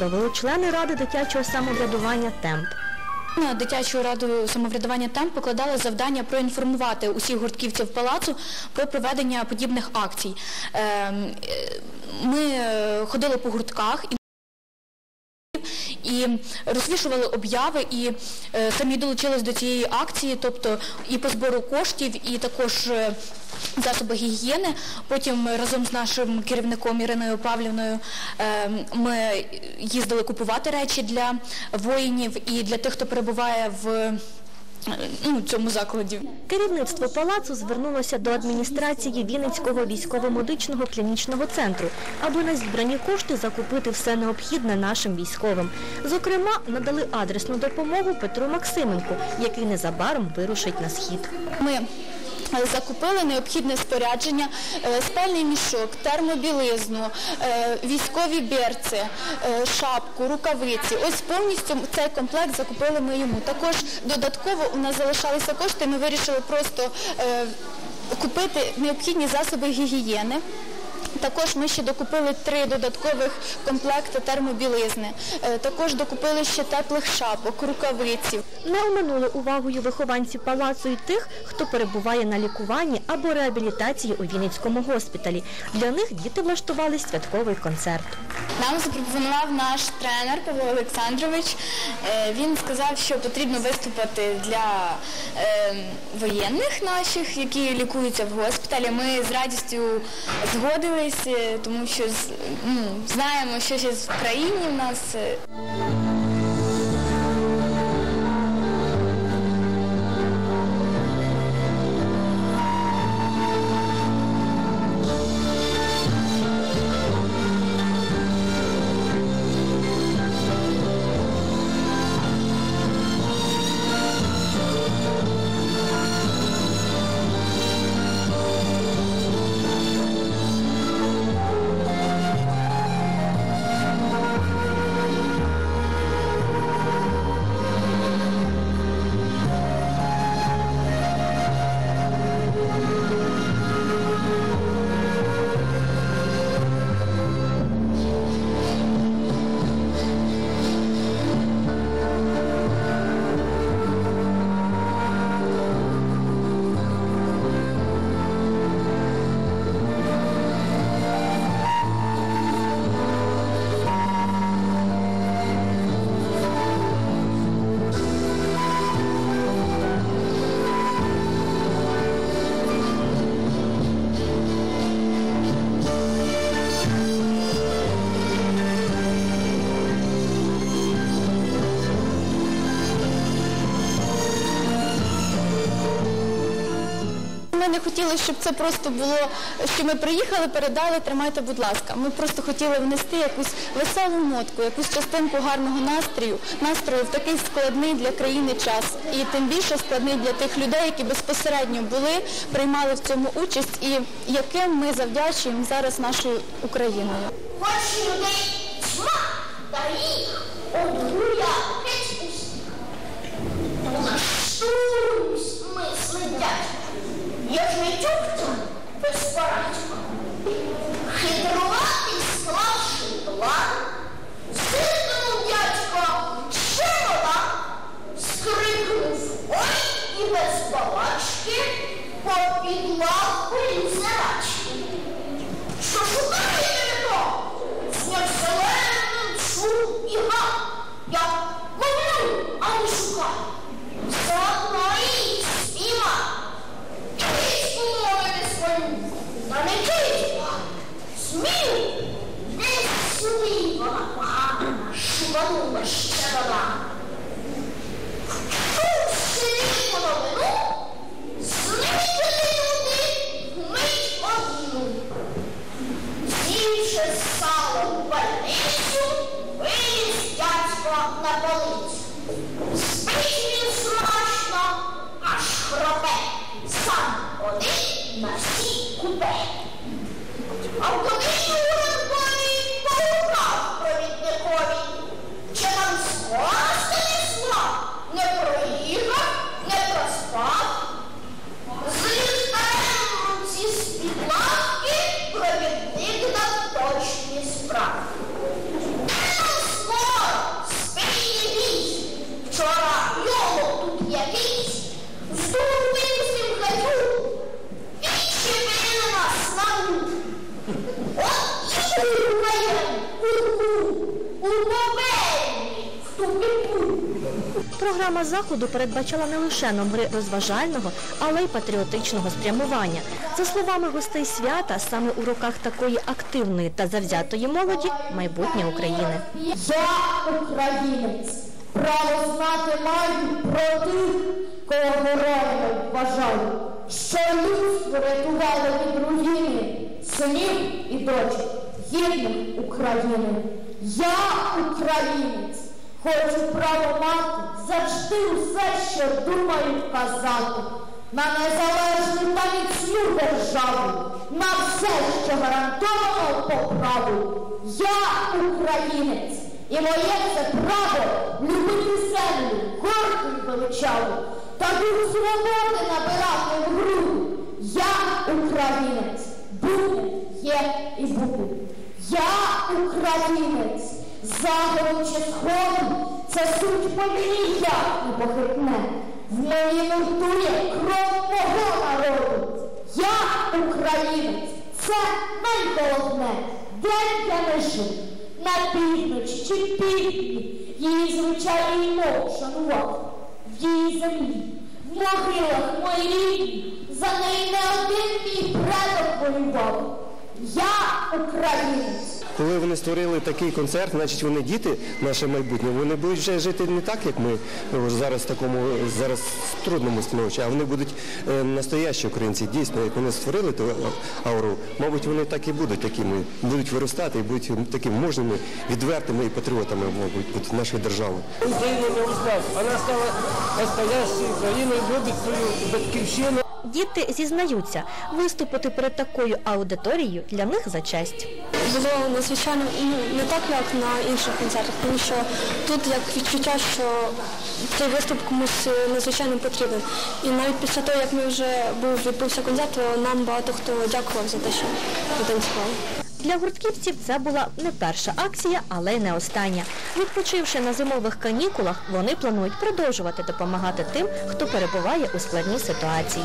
провели члени Ради дитячого самоврядування «Темп». На дитячу раду самоврядування «Темп» покладали завдання проінформувати усіх гуртківців палацу про проведення подібних акцій. Ем, е, Ми е, ходили по гуртках і розвішували обяви, і е, самі долучились до цієї акції, тобто і по збору коштів, і також е, засоби гігієни. Потім разом з нашим керівником Іриною Павлівною е, ми їздили купувати речі для воїнів і для тих, хто перебуває в ну, цьому закладі. Керівництво палацу звернулося до адміністрації Вінницького військово-медичного клінічного центру, аби на зібрані кошти закупити все необхідне нашим військовим. Зокрема, надали адресну допомогу Петру Максименку, який незабаром вирушить на схід. Ми закупили необхідне спорядження, е, спальний мішок, термобілизну, е, військові берці, е, шапку, рукавиці. Ось повністю цей комплект закупили ми йому. Також додатково у нас залишалися кошти, ми вирішили просто купити необхідні засоби гігієни. Також ми ще докупили три додаткових комплекти термобілизни. Також докупили ще теплих шапок, рукавиці. Не оминули увагою вихованців палацу і тих, хто перебуває на лікуванні або реабілітації у Вінницькому госпіталі. Для них діти влаштували святковий концерт. Нам запропонував наш тренер Павло Олександрович. Е, Він сказав, що потрібно виступити для е, воєнних наших, які лікуються в госпіталі. Ми з радістю згодились, е, тому що ну, знаємо, що ще в країні в нас. Не хотіли, щоб це просто було, що ми приїхали, передали, тримайте, будь ласка. Ми просто хотіли внести якусь веселу нотку, якусь частинку гарного настрою, настрою в такий складний для країни час. І тим більше складний для тих людей, які безпосередньо були, приймали в цьому участь і яким ми завдячуємо зараз нашою Україною. Хоч людей тьма, та їх геть усіх. took якийсь на славу. От. Програма заходу передбачала не лише номери розважального, але й патріотичного спрямування. За словами гостей свята, саме у руках такої активної та завзятої молоді майбутнє України. Я українець, право знати маю про тих, кого героями вважаю, що людство рятувало від руїни синів і дочок гідних України. Я українець. Хочу право мати завжди усе, що думаю вказати. На незалежну та міцну державу, на все, що гарантовано по праву. Я українець, і моє це право величаву, та дух свободи набирати в груди. Я українець, буду, є і буду. Я українець, заговором чи сходом, це суть по мені як не похитне. В мені нуртує кров мого народу. Я українець, це найголовне, де я не жив, на північ чи півдні, її звичайний мов шанував, в її землі, в могилах мої рідні, за неї не один мій предок воював. Я українець. Коли вони створили такий концерт, значить вони діти, наше майбутнє, вони будуть вже жити не так, як ми е, зараз в такому зараз трудному становищі, а вони будуть е, настоящі українці. Дійсно, як вони створили ту ауру, мабуть, вони так і будуть такими, будуть виростати і будуть такими мужніми, відвертими і патріотами, мабуть, нашої держави. Украина не устав. Она стала настоящей Украиной, любит свою батьківщину. Діти зізнаються, виступити перед такою аудиторією для них за честь. було надзвичайно ну, не так, як на інших концертах, тому що тут як відчуття, що цей виступ комусь е, надзвичайно потрібен. І навіть після того, як ми вже був відбувся концерт, то нам багато хто дякував за те, що ми танцювали. Для гуртківців це була не перша акція, але й не остання. Відпочивши на зимових канікулах, вони планують продовжувати допомагати тим, хто перебуває у складній ситуації.